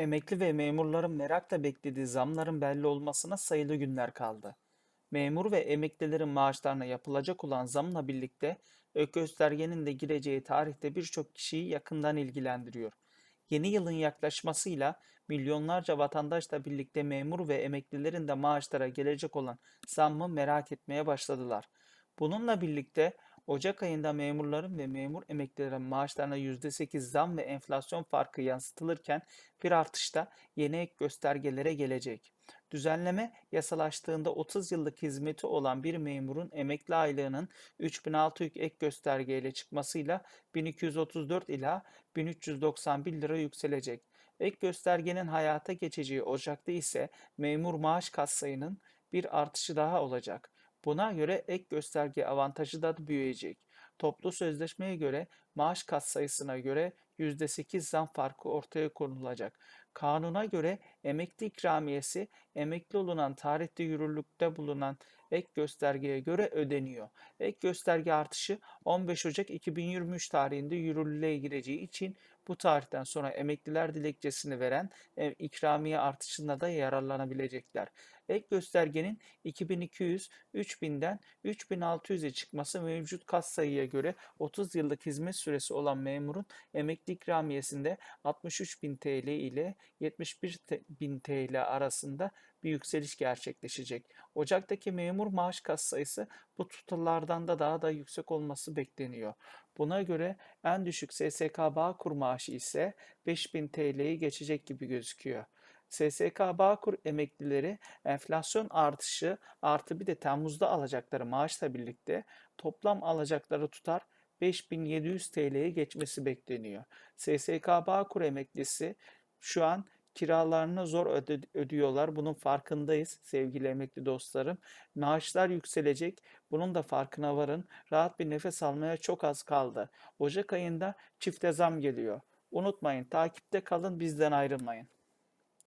Emekli ve memurların merakla beklediği zamların belli olmasına sayılı günler kaldı. Memur ve emeklilerin maaşlarına yapılacak olan zamla birlikte ök göstergenin de gireceği tarihte birçok kişiyi yakından ilgilendiriyor. Yeni yılın yaklaşmasıyla milyonlarca vatandaşla birlikte memur ve emeklilerin de maaşlara gelecek olan zammı merak etmeye başladılar. Bununla birlikte Ocak ayında memurların ve memur emeklilerin maaşlarına %8 zam ve enflasyon farkı yansıtılırken bir artış da yeni ek göstergelere gelecek. Düzenleme yasalaştığında 30 yıllık hizmeti olan bir memurun emekli aylığının 3600 ek göstergeyle çıkmasıyla 1234 ila 1391 lira yükselecek. Ek göstergenin hayata geçeceği Ocak'ta ise memur maaş katsayının bir artışı daha olacak. Buna göre ek gösterge avantajı da büyüyecek. Toplu sözleşmeye göre maaş katsayısına göre %8 zam farkı ortaya konulacak. Kanuna göre emekli ikramiyesi emekli olunan tarihte yürürlükte bulunan ek göstergeye göre ödeniyor. Ek gösterge artışı 15 Ocak 2023 tarihinde yürürlüğe gireceği için bu tarihten sonra emekliler dilekçesini veren e, ikramiye artışında da yararlanabilecekler. Ek göstergenin 2200 3000'den 3600'e çıkması mevcut katsayıya göre 30 yıllık hizmet süresi olan memurun emekli ikramiyesinde 63.000 TL ile 71.000 TL arasında bir yükseliş gerçekleşecek. Ocak'taki memur maaş katsayısı bu tutarlardan da daha da yüksek olması bekleniyor. Buna göre en düşük SSK Bağkur maaşı ise 5000 TL'yi geçecek gibi gözüküyor. SSK Bağkur emeklileri enflasyon artışı artı bir de Temmuz'da alacakları maaşla birlikte toplam alacakları tutar 5700 TL'ye geçmesi bekleniyor. SSK Bağkur emeklisi şu an kiralarını zor öde- ödüyorlar. Bunun farkındayız sevgili emekli dostlarım. Maaşlar yükselecek. Bunun da farkına varın. Rahat bir nefes almaya çok az kaldı. Ocak ayında çifte zam geliyor. Unutmayın takipte kalın bizden ayrılmayın.